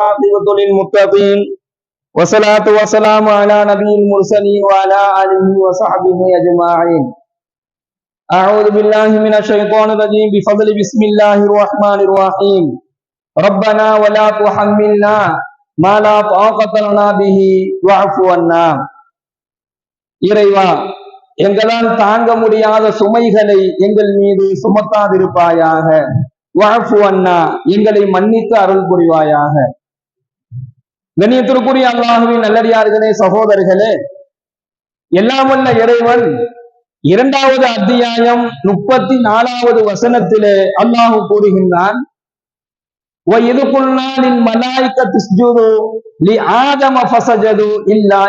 عاقبة للمتقين والصلاة والسلام على نبي المرسلين وعلى آله وصحبه أجمعين أعوذ بالله من الشيطان الرجيم بفضل بسم الله الرحمن الرحيم ربنا ولا تحملنا ما لا طاقة لنا به واعف عنا இறைவா எங்களால் தாங்க முடியாத சுமைகளை எங்கள் மீது சுமத்தாதிருப்பாயாக வாஃபு அண்ணா எங்களை மன்னித்து அருள் புரிவாயாக கண்ணியத்திற்குரிய அல்லாஹுவின் நல்லடியார்களே சகோதரர்களே எல்லாம் வல்ல இறைவன் இரண்டாவது அத்தியாயம் முப்பத்தி நாலாவது வசனத்திலே அல்லாஹு கூறுகின்றான் லி இல்லா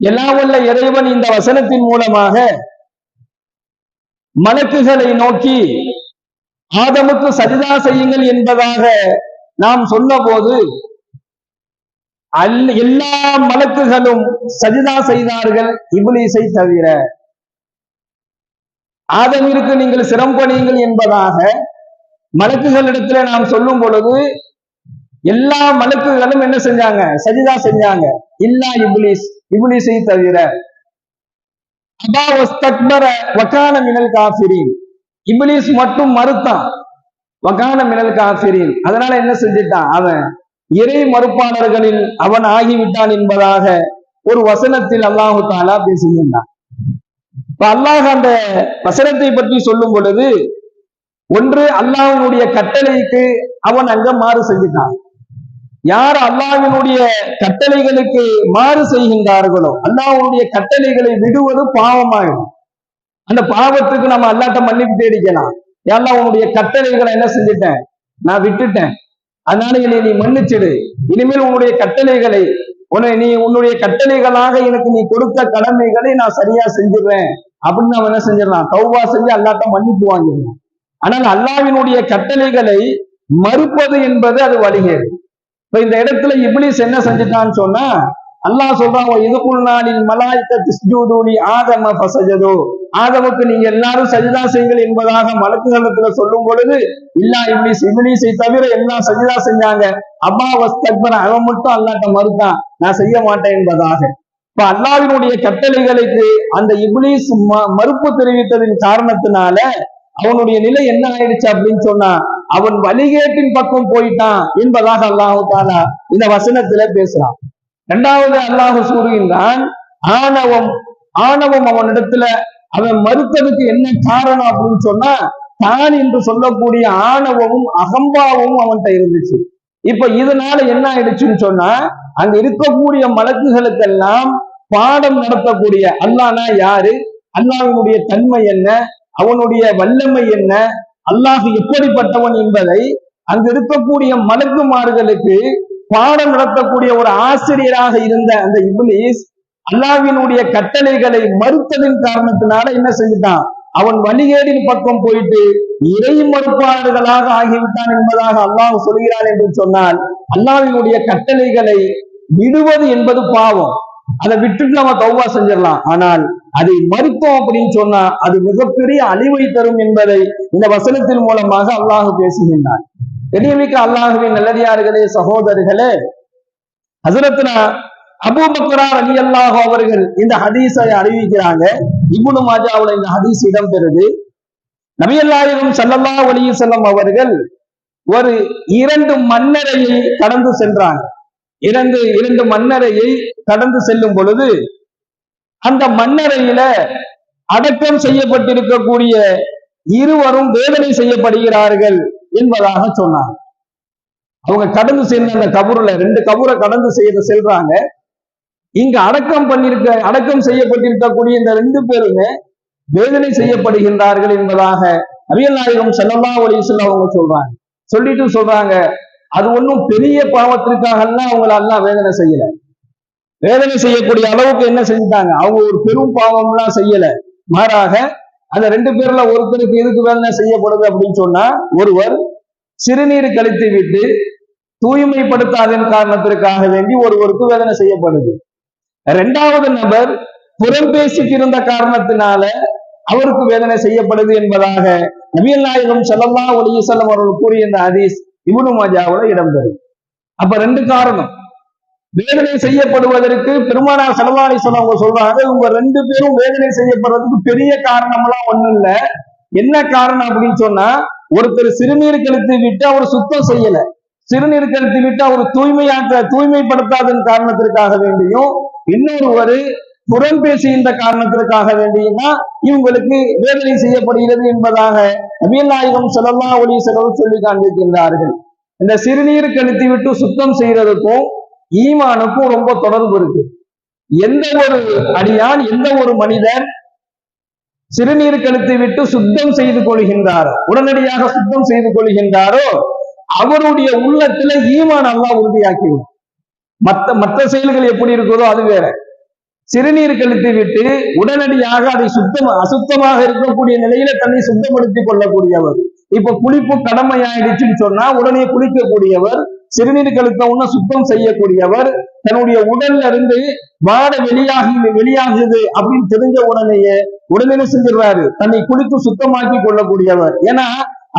எல்லாம் வல்ல இறைவன் இந்த வசனத்தின் மூலமாக மலக்குகளை நோக்கி ஆதமுக்கு சரிதா செய்யுங்கள் என்பதாக நாம் சொன்னபோது அல் எல்லா மலக்குகளும் சஜிதா செய்தார்கள் இபிலிசை தவிர. ஆதமிற்கு நீங்கள் சிரம்பணியுங்கள் என்பதாக மலக்குகளிடத்துல நாம் சொல்லும் பொழுது எல்லா மலக்குகளும் என்ன செஞ்சாங்க? சஜிதா செஞ்சாங்க. இல்லா இபுலீஸ் இபுலீஸை தவிர. வக்கான மினல் காஃபிரின். இபிலிஸ் மட்டும் மறுத்தான். வகான மினல் காசிரின் அதனால என்ன செஞ்சிட்டான்? அவன் இறை மறுப்பாளர்களில் அவன் ஆகிவிட்டான் என்பதாக ஒரு வசனத்தில் அல்லாஹு தாலா பேசுகின்றான் இப்ப அல்லாஹ் அந்த வசனத்தை பற்றி சொல்லும் பொழுது ஒன்று அல்லாஹனுடைய கட்டளைக்கு அவன் அங்க மாறு செஞ்சிட்டான் யார் அல்லாஹினுடைய கட்டளைகளுக்கு மாறு செய்கின்றார்களோ அல்லாஹனுடைய கட்டளைகளை விடுவது பாவமாயிடும். அந்த பாவத்துக்கு நம்ம அல்லாட்ட மன்னிப்பு தேடிக்கலாம். எல்லாம் உன்னுடைய கட்டளைகளை என்ன செஞ்சுட்டேன்? நான் விட்டுட்டேன். அதனால என்னை நீ மன்னிச்சிடு. இனிமேல் உன்னுடைய கட்டளைகளை உன்னை நீ உன்னுடைய கட்டளைகளாக எனக்கு நீ கொடுத்த கடமைகளை நான் சரியா செஞ்சிடுறேன். அப்படின்னு அவன் என்ன செஞ்சிடலாம் தௌபா செஞ்சு அல்லாட்ட மன்னிப்பு வாங்கிடலாம் ஆனால் அல்லாவினுடைய கட்டளைகளை மறுப்பது என்பது அது வழிகேடு. இப்ப இந்த இடத்துல இப்ளிஸ் என்ன செஞ்சுட்டான்னு சொன்னா அல்லாஹ் சொல்றாங்க இதுக்குள் நாளின் மலாய்க்க திஸ்ஜூதூலி ஆதம பசஜதோ ஆதமுக்கு நீங்க எல்லாரும் சஜிதா செய்யுங்கள் என்பதாக மலக்குகளத்துல சொல்லும் பொழுது இல்லா இப்ளிஸ் இப்ளிஸை தவிர எல்லாம் சஜிதா செஞ்சாங்க. அப்பா வஸ்தக்பர் அவன் மட்டும் அல்லாட்ட மறுத்தான். நான் செய்ய மாட்டேன் என்பதாக. இப்ப அல்லாவினுடைய கட்டளைகளுக்கு அந்த இப்ளீஸ் மறுப்பு தெரிவித்ததின் காரணத்தினால அவனுடைய நிலை என்ன ஆயிடுச்சு அப்படின்னு சொன்னா அவன் வழிகேட்டின் பக்கம் போயிட்டான் என்பதாக அல்லாஹு தாலா இந்த வசனத்துல பேசுறான். இரண்டாவது அல்லாஹ் கூறுகின்றான் ஆணவம் ஆணவம் அவனிடத்துல அவன் மறுத்ததுக்கு என்ன காரணம் அப்படின்னு சொன்னா தான் என்று சொல்லக்கூடிய ஆணவமும் அகம்பாவமும் அவன்கிட்ட இருந்துச்சு. இப்ப இதனால என்ன ஆயிடுச்சுன்னு சொன்னா அங்க இருக்கக்கூடிய மலக்குகளுக்கெல்லாம் பாடம் நடத்தக்கூடிய அல்லானா யாரு? அல்லாஹினுடைய தன்மை என்ன? அவனுடைய வல்லமை என்ன? அல்லாஹ் எப்படிப்பட்டவன் என்பதை அங்கு இருக்கக்கூடிய மலக்குமார்களுக்கு பாடம் நடத்தக்கூடிய ஒரு ஆசிரியராக இருந்த அந்த இப்லீஸ் அல்லாவினுடைய கட்டளைகளை மறுத்ததின் காரணத்தினால என்ன செஞ்சுட்டான்? அவன் வழிகேடின் பக்கம் போயிட்டு இறை மறுப்பாளர்களாக ஆகிவிட்டான் என்பதாக அல்லாஹ் சொல்கிறான் என்று சொன்னால் அல்லாவினுடைய கட்டளைகளை விடுவது என்பது பாவம். அதை விட்டுட்டு நம்ம தௌவா செஞ்சிடலாம். ஆனால் அதை மறுத்தோம் அப்படின்னு சொன்னா அது மிகப்பெரிய அழிவை தரும் என்பதை இந்த வசனத்தின் மூலமாக அல்லாஹ் பேசுகின்றான். பெரியமிக்க அல்லாஹுவின் நல்லடியார்களே சகோதரர்களே ஹசரத்னா அபூபக்கரா அலி அல்லாஹோ அவர்கள் இந்த ஹதீஸை அறிவிக்கிறாங்க. இபுனு மாஜாவுல இந்த ஹதீஸ் இடம்பெறுது. நபியல்லாயிரம் சல்லல்லா ஒளிய செல்லம் அவர்கள் ஒரு இரண்டு மன்னரையை கடந்து சென்றாங்க. இரண்டு இரண்டு மன்னரையை கடந்து செல்லும் பொழுது அந்த மன்னரையில அடக்கம் செய்யப்பட்டிருக்கக்கூடிய இருவரும் வேதனை செய்யப்படுகிறார்கள் என்பதாக சொன்னாங்க. அவங்க கடந்து சென்ற அந்த கபூர்ல ரெண்டு கபூரை கடந்து செய்ய செல்றாங்க. இங்க அடக்கம் பண்ணிருக்க அடக்கம் செய்யப்பட்டிருக்கக்கூடிய இந்த ரெண்டு பேருமே வேதனை செய்யப்படுகின்றார்கள் என்பதாக அவியல் நாயகம் செல்லல்லா ஒலிசல்ல அவங்க சொல்றாங்க. சொல்லிட்டு சொல்றாங்க. அது ஒன்றும் பெரிய பாவத்திற்காகலாம் அவங்களை எல்லாம் வேதனை செய்யல. வேதனை செய்யக்கூடிய அளவுக்கு என்ன செஞ்சுட்டாங்க? அவங்க ஒரு பெரும் பாவம் எல்லாம் செய்யல. மாறாக அந்த ரெண்டு பேர்ல ஒருத்தருக்கு எதுக்கு வேதனை செய்யப்படுது அப்படின்னு சொன்னா ஒருவர் சிறுநீர் கழித்து விட்டு தூய்மைப்படுத்தாதன் காரணத்திற்காக வேண்டி ஒருவருக்கு வேதனை செய்யப்படுது. இரண்டாவது நபர் புறம் பேசிக்கிருந்த காரணத்தினால அவருக்கு வேதனை செய்யப்படுது என்பதாக நபியல் நாயகம் செல்லல்லா ஒளியசல்லம் அவர்கள் கூறிய இந்த ஹதீஸ் இபுனு மாஜாவில் இடம்பெறும். அப்ப ரெண்டு காரணம். வேதனை செய்யப்படுவதற்கு பெருமானார் செலவாணி சொன்னவங்க சொல்றாங்க இவங்க ரெண்டு பேரும் வேதனை செய்யப்படுறதுக்கு பெரிய காரணம்லாம் ஒண்ணும் இல்ல. என்ன காரணம் அப்படின்னு சொன்னா ஒருத்தர் சிறுநீர் கழுத்து விட்டு அவர் சுத்தம் செய்யல. சிறுநீர் கழுத்து விட்டு அவர் தூய்மையாக்க தூய்மைப்படுத்தாதன் காரணத்திற்காக வேண்டியும் இன்னொருவர் புறம் பேசுகின்ற காரணத்திற்காக வேண்டியும் இவங்களுக்கு வேதனை செய்யப்படுகிறது என்பதாக நபியல் நாயகம் செலவா ஒளி செலவு சொல்லி காண்பிக்கின்றார்கள். இந்த சிறுநீர் கழித்து விட்டு சுத்தம் செய்யறதுக்கும் ஈமானுக்கும் ரொம்ப தொடர்பு இருக்கு. எந்த ஒரு அடியான் எந்த ஒரு மனிதன் சிறுநீர் கழித்து விட்டு சுத்தம் செய்து கொள்கின்றார் உடனடியாக சுத்தம் செய்து கொள்கின்றாரோ அவருடைய உள்ளத்துல ஈமான் அல்லா உறுதியாக்கிவிடும். மத்த மற்ற செயல்கள் எப்படி இருக்குதோ அது வேற. சிறுநீர் கழித்து விட்டு உடனடியாக அதை சுத்தம் அசுத்தமாக இருக்கக்கூடிய நிலையில தன்னை சுத்தப்படுத்தி கொள்ளக்கூடியவர். இப்ப குளிப்பு கடமை ஆயிடுச்சுன்னு சொன்னா உடனே குளிக்கக்கூடியவர் சிறுநீர் கழுத்த உடனே சுத்தம் செய்யக்கூடியவர் தன்னுடைய உடல்ல இருந்து வாட வெளியாகி வெளியாகுது அப்படின்னு தெரிஞ்ச உடனேயே உடனே செஞ்சிடுறாரு. தன்னை குளித்து சுத்தமாக்கி கொள்ளக்கூடியவர். ஏன்னா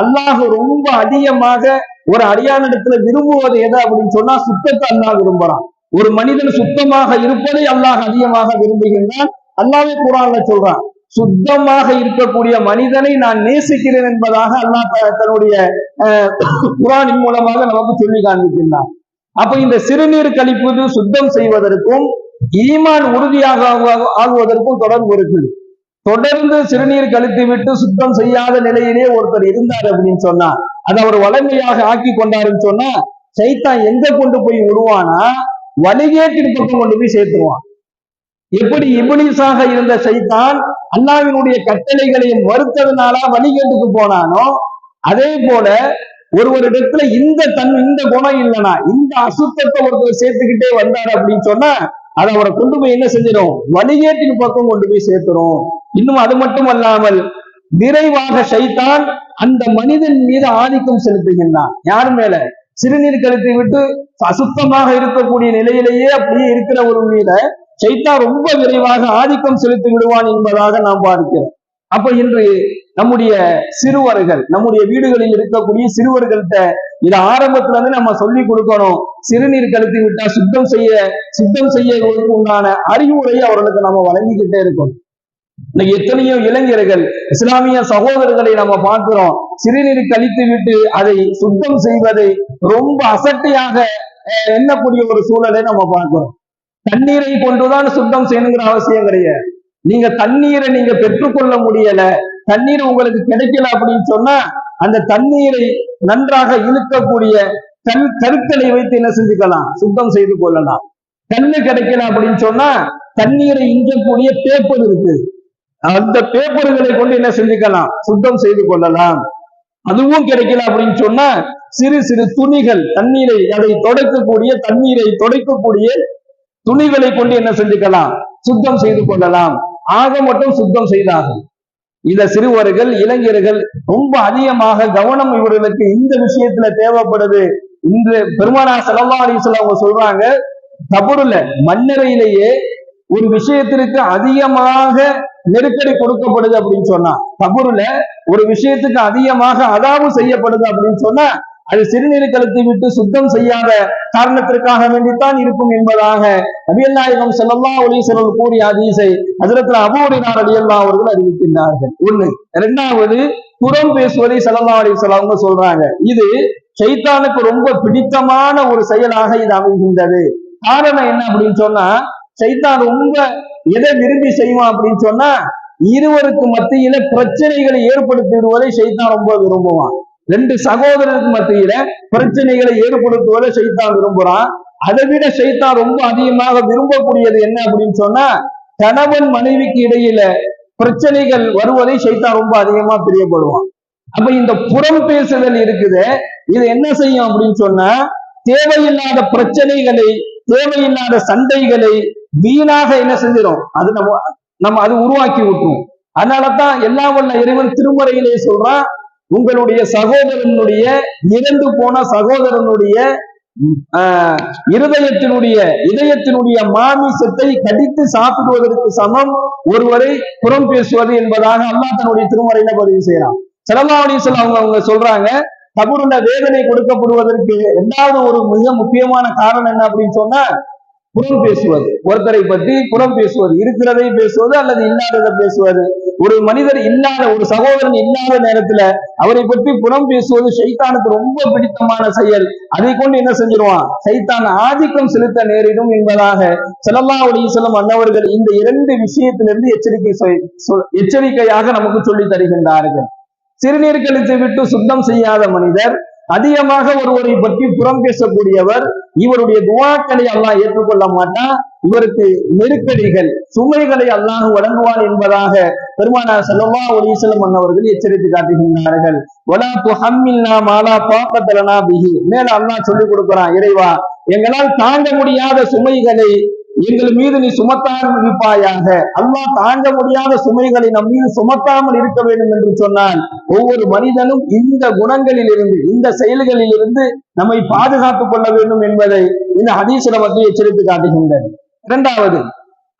அல்லாஹ் ரொம்ப அதிகமாக ஒரு அடியானிடத்துல விரும்புவது எது அப்படின்னு சொன்னா சுத்தத்தை அல்லாஹ் விரும்புறான். ஒரு மனிதன் சுத்தமாக இருப்பதை அல்லாஹ் அதிகமாக விரும்புகின்றான். அல்லாவே குரான்ல சொல்றான் சுத்தமாக இருக்கக்கூடிய மனிதனை நான் நேசிக்கிறேன் என்பதாக அல்லாஹ் த- தன்னுடைய அஹ், குரானின் மூலமாக நமக்கு சொல்லி காண்பிக்கின்றான். அப்ப இந்த சிறுநீர் கழிப்பது சுத்தம் செய்வதற்கும் ஈமான் உறுதியாக ஆகுவ- ஆகுவதற்கும் தொடர்பு இருக்குது. தொடர்ந்து சிறுநீர் கழித்து விட்டு சுத்தம் செய்யாத நிலையிலே ஒருத்தர் இருந்தார் அப்படின்னு சொன்னா அதை அவர் வளமையாக ஆக்கி கொண்டாருன்னு சொன்னா சைத்தான் எங்க கொண்டு போய் விடுவானா வழிகேட்டின் பக்கம் கொண்டு போய் சேர்த்துருவான். எப்படி இபிலிஸாக இருந்த சைத்தான் அண்ணாவினுடைய கட்டளைகளையும் மறுத்ததுனால வழிகேட்டுக்கு போனானோ அதே போல ஒருவரிடத்துல இந்த தன் இந்த குணம் இல்லைனா இந்த அசுத்தத்தை ஒருத்தர் சேர்த்துக்கிட்டே வந்தார் அப்படின்னு சொன்னா அதை அவரை கொண்டு போய் என்ன செஞ்சிடும் வழிகேட்டின் பக்கம் கொண்டு போய் சேர்த்துரும். இன்னும் அது மட்டும் அல்லாமல் விரைவாக சைத்தான் அந்த மனிதன் மீது ஆதிக்கம் செலுத்துகின்றான். யார் மேல? சிறுநீர் கழுத்தை விட்டு அசுத்தமாக இருக்கக்கூடிய நிலையிலேயே அப்படியே இருக்கிற ஒரு மீத சைத்தா ரொம்ப விரைவாக ஆதிக்கம் செலுத்தி விடுவான் என்பதாக நாம் பார்க்கிறோம். அப்ப இன்று நம்முடைய சிறுவர்கள் நம்முடைய வீடுகளில் இருக்கக்கூடிய சிறுவர்கள்ட்ட இதை ஆரம்பத்துல இருந்து நம்ம சொல்லி கொடுக்கணும். சிறுநீர் கழுத்தி விட்டா சுத்தம் செய்ய சுத்தம் செய்ய உண்டான அறிவுரையை அவர்களுக்கு நம்ம வழங்கிக்கிட்டே இருக்கணும் இன்னைக்கு எத்தனையோ இளைஞர்கள் இஸ்லாமிய சகோதரர்களை நம்ம பார்க்கிறோம். சிறுநீர் கழித்து விட்டு அதை சுத்தம் செய்வதை ரொம்ப அசட்டையாக எண்ணக்கூடிய ஒரு சூழலை நம்ம பார்க்கிறோம். தண்ணீரை கொண்டுதான் சுத்தம் செய்யணுங்கிற அவசியம் கிடையாது. நீங்க தண்ணீரை நீங்க பெற்றுக்கொள்ள முடியல தண்ணீர் உங்களுக்கு கிடைக்கல அப்படின்னு சொன்னா அந்த தண்ணீரை நன்றாக இழுக்கக்கூடிய கல் கருக்களை வைத்து என்ன செஞ்சுக்கலாம்? சுத்தம் செய்து கொள்ளலாம். கண்ணு கிடைக்கல அப்படின்னு சொன்னா தண்ணீரை இஞ்சக்கூடிய பேப்பர் இருக்கு. அந்த பேப்பர்களை கொண்டு என்ன செஞ்சுக்கலாம்? சுத்தம் செய்து கொள்ளலாம். அதுவும் கிடைக்கல அப்படின்னு சொன்னா சிறு சிறு துணிகள் தண்ணீரை அதை துடைக்கக்கூடிய தண்ணீரை துடைக்கக்கூடிய துணிகளை கொண்டு என்ன செஞ்சுக்கலாம்? சுத்தம் செய்து கொள்ளலாம். ஆக மட்டும் சுத்தம் செய்தாகும் இந்த சிறுவர்கள் இளைஞர்கள் ரொம்ப அதிகமாக கவனம் இவர்களுக்கு இந்த விஷயத்துல தேவைப்படுது. இன்று பெருமானா செலவா அலிஸ்லாம் அவங்க சொல்றாங்க கபருல மண்ணறையிலேயே ஒரு விஷயத்திற்கு அதிகமாக நெருக்கடி கொடுக்கப்படுது அப்படின்னு சொன்னா தபுருல ஒரு விஷயத்துக்கு அதிகமாக அதாவு செய்யப்படுது அப்படின்னு சொன்னா அது சிறுநீர் கழுத்தை விட்டு சுத்தம் செய்யாத காரணத்திற்காக வேண்டித்தான் இருக்கும் என்பதாக நபியல் நாயகம் செல்லல்லா ஒளீஸ்வரர் கூறிய அதிசை ஹசரத்துல அபூரினார் அடியல்லா அவர்கள் அறிவிக்கின்றார்கள். ஒண்ணு. இரண்டாவது புறம் பேசுவதை செல்லல்லா அலிஸ்வலாம் அவங்க சொல்றாங்க. இது சைத்தானுக்கு ரொம்ப பிடித்தமான ஒரு செயலாக இது அமைகின்றது. காரணம் என்ன அப்படின்னு சொன்னா சைத்தான் ரொம்ப எதை விரும்பி செய்வான் அப்படின்னு சொன்னா இருவருக்கு மத்தியில பிரச்சனைகளை ஏற்படுத்திடுவதை சைத்தான் ரொம்ப விரும்புவான். ரெண்டு சகோதரருக்கு மத்தியில பிரச்சனைகளை ஏற்படுத்துவதை சைத்தான் விரும்புறான். அதை விட சைத்தான் ரொம்ப அதிகமாக விரும்பக்கூடியது என்ன அப்படின்னு சொன்னா கணவன் மனைவிக்கு இடையில பிரச்சனைகள் வருவதை சைத்தான் ரொம்ப அதிகமா பிரியப்படுவான். அப்ப இந்த புறம் பேசுதல் இருக்குது இது என்ன செய்யும் அப்படின்னு சொன்னா தேவையில்லாத பிரச்சனைகளை தேவையில்லாத சண்டைகளை வீணாக என்ன செஞ்சிடும் அது நம்ம நம்ம அது உருவாக்கி விட்டுரும். அதனாலதான் எல்லா வல்ல இறைவன் திருமுறையிலே சொல்றான் உங்களுடைய சகோதரனுடைய இறந்து போன சகோதரனுடைய ஆஹ், இருதயத்தினுடைய இதயத்தினுடைய மாமிசத்தை கடித்து சாப்பிடுவதற்கு சமம். ஒருவரை புறம் பேசுவது என்பதாக அல்லா தன்னுடைய திருமறையில பதிவு செய்யறான் செலவாவணி சொல்ல அவங்க அவங்க சொல்றாங்க கபூர்ல வேதனை கொடுக்கப்படுவதற்கு இரண்டாவது ஒரு மிக முக்கியமான காரணம் என்ன அப்படின்னு சொன்னா புறம் பேசுவது. ஒருத்தரை பற்றி புறம் பேசுவது. இருக்கிறதை பேசுவது அல்லது இல்லாததை பேசுவது. ஒரு மனிதர் இல்லாத ஒரு சகோதரன் இல்லாத நேரத்துல அவரை பற்றி புறம் பேசுவது சைத்தானுக்கு ரொம்ப பிடித்தமான செயல். அதை கொண்டு என்ன செஞ்சிருவான்? சைத்தான் ஆதிக்கம் செலுத்த நேரிடும் என்பதாக செல்லல்லா செல்லும் அன்னவர்கள் இந்த இரண்டு விஷயத்திலிருந்து எச்சரிக்கை எச்சரிக்கையாக நமக்கு சொல்லி தருகின்றார்கள். சிறுநீர் கழித்து விட்டு சுத்தம் செய்யாத மனிதர் அதிகமாக ஒருவரை பற்றி புறம் பேசக்கூடியவர் இவருடைய துவாக்களை அல்லாஹ் ஏற்றுக்கொள்ள மாட்டான். இவருக்கு நெருக்கடிகள் சுமைகளை அல்லாஹ் வழங்குவார் என்பதாக பெருமானார் செல்லவா ஒலீசலம் அவர்கள் எச்சரித்து காட்டுகின்றார்கள். ஒலா துஹம்மில்லா மாலா பிஹி. மேல அல்லாஹ் சொல்லிக் கொடுக்கிறான் இறைவா எங்களால் தாங்க முடியாத சுமைகளை எங்கள் மீது நீ சுமத்தாமல் இருப்பாயாக. அல்லாஹ் தாங்க முடியாத சுமைகளை நம் மீது சுமத்தாமல் இருக்க வேண்டும் என்று சொன்னால் ஒவ்வொரு மனிதனும் இந்த குணங்களில் இருந்து இந்த செயல்களில் இருந்து நம்மை பாதுகாத்துக் கொள்ள வேண்டும் என்பதை இந்த ஹதீசில மத்திய எச்சரித்து காட்டுகின்றன இரண்டாவது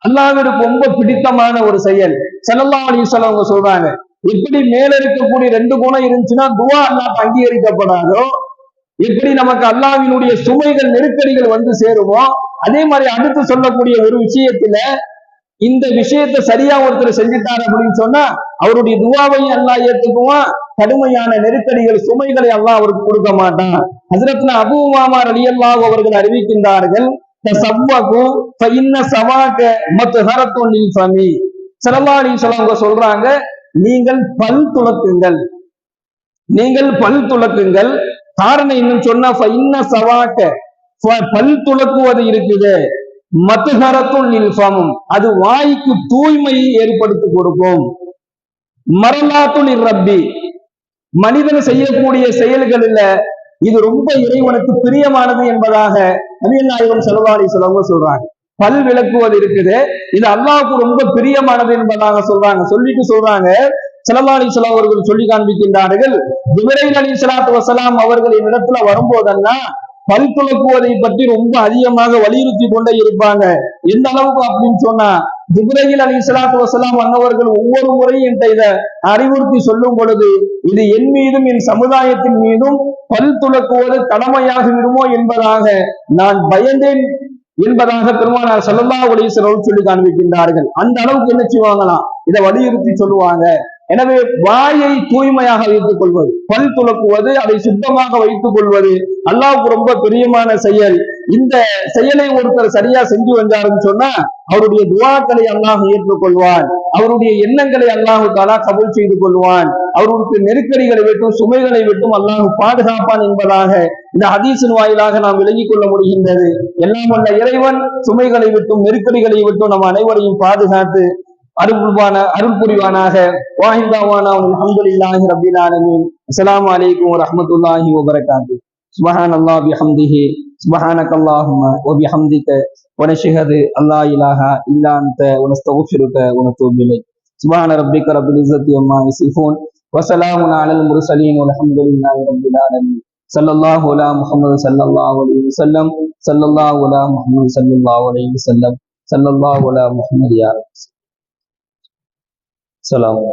அல்லாவிற்கு ரொம்ப பிடித்தமான ஒரு செயல். செல்லல்லா அலிசல்ல அவங்க சொல்றாங்க எப்படி மேல இருக்கக்கூடிய ரெண்டு குணம் இருந்துச்சுன்னா துவா அல்லாஹ் அங்கீகரிக்கப்படாதோ எப்படி நமக்கு அல்லாவினுடைய சுமைகள் நெருக்கடிகள் வந்து சேருமோ? அதே மாதிரி அடுத்து சொல்லக்கூடிய ஒரு விஷயத்துல இந்த விஷயத்த சரியா ஒருத்தர் செஞ்சுட்டார் அப்படின்னு சொன்னா அவருடைய துவாவையும் எல்லாம் ஏத்துக்குவான். கடுமையான நெருக்கடிகள் சுமைகளை எல்லாம் அவருக்கு கொடுக்க மாட்டான். ஹசரத்னா அபு மாமார் அலி அல்லாஹ் அவர்கள் அறிவிக்கின்றார்கள் சொல்றாங்க நீங்கள் பல் துளக்குங்கள் நீங்கள் பல் துளக்குங்கள் காரணம் இன்னும் சொன்னா சவாக்க பல் துளக்குவது இருக்குது. மத்துகரத்துள் நில்பமும் அது வாய்க்கு தூய்மையை ஏற்படுத்தி கொடுக்கும். மரலாத்துள் ரப்பி. மனிதன் செய்யக்கூடிய செயல்களில் இது ரொம்ப இறைவனுக்கு பிரியமானது என்பதாக நவீன நாயகம் செலவாடி செலவு சொல்றாங்க. பல் விளக்குவது இருக்குது. இது அல்லாவுக்கு ரொம்ப பிரியமானது என்பதாக சொல்றாங்க. சொல்லிட்டு சொல்றாங்க செலவாணி அவர்கள் சொல்லி காண்பிக்கின்றார்கள் ஜிபரைல் அலி சலாத்து வசலாம் அவர்களின் இடத்துல வரும்போதெல்லாம் பல் துளக்குவதை பற்றி ரொம்ப அதிகமாக வலியுறுத்தி கொண்டே இருப்பாங்க. எந்த அளவுக்கு அப்படின்னு சொன்னா ஜிப்ரஹில் அலி இஸ்லாத்து வசலாம் அன்னவர்கள் ஒவ்வொரு முறையும் என்கிட்ட இதை அறிவுறுத்தி சொல்லும் பொழுது இது என் மீதும் என் சமுதாயத்தின் மீதும் பல் துளக்குவது கடமையாக விடுமோ என்பதாக நான் பயந்தேன் என்பதாக பெருமானார் சல்லல்லா உலீஸ்வரர்கள் சொல்லி காண்பிக்கின்றார்கள். அந்த அளவுக்கு என்ன செய்வாங்களாம்? இதை வலியுறுத்தி சொல்லுவாங்க. எனவே வாயை தூய்மையாக வைத்துக் கொள்வது பல் துளக்குவது அதை சுத்தமாக வைத்துக் கொள்வது அல்லாவுக்கு ரொம்ப பிரியமான செயல். இந்த செயலை ஒருத்தர் சரியா செஞ்சு வந்தாருன்னு சொன்னா அவருடைய துவாக்களை அல்லாஹ் ஏற்றுக்கொள்வான். அவருடைய எண்ணங்களை அல்லாஹு தாலா கபூல் செய்து கொள்வான். அவருக்கு நெருக்கடிகளை விட்டும் சுமைகளை விட்டும் அல்லாஹ் பாதுகாப்பான் என்பதாக இந்த ஹதீசின் வாயிலாக நாம் விளங்கிக் கொள்ள முடிகின்றது. எல்லாம் வல்ல இறைவன் சுமைகளை விட்டும் நெருக்கடிகளை விட்டும் நம் அனைவரையும் பாதுகாத்து அருள்வான அருள் புரிவானாக வாஹிந்தாவானா அல்ஹம்துலில்லாஹி ரப்பில் ஆலமீன் அஸ்ஸலாமு அலைக்கும் வரஹ்மத்துல்லாஹி வபரகாத்து சுபஹான் அல்லாஹ் பிஹம்திஹி சுபஹானக அல்லாஹும்ம வபிஹம்திக ونشهد الله إله إلا أنت ونستغفرك ونتوب إليك سبحان ربك رب العزة عما يصفون وسلام على المرسلين والحمد لله رب العالمين صلى الله على محمد صلى الله عليه وسلم صلى الله على محمد صلى الله عليه وسلم صلى الله على محمد يا رب السلام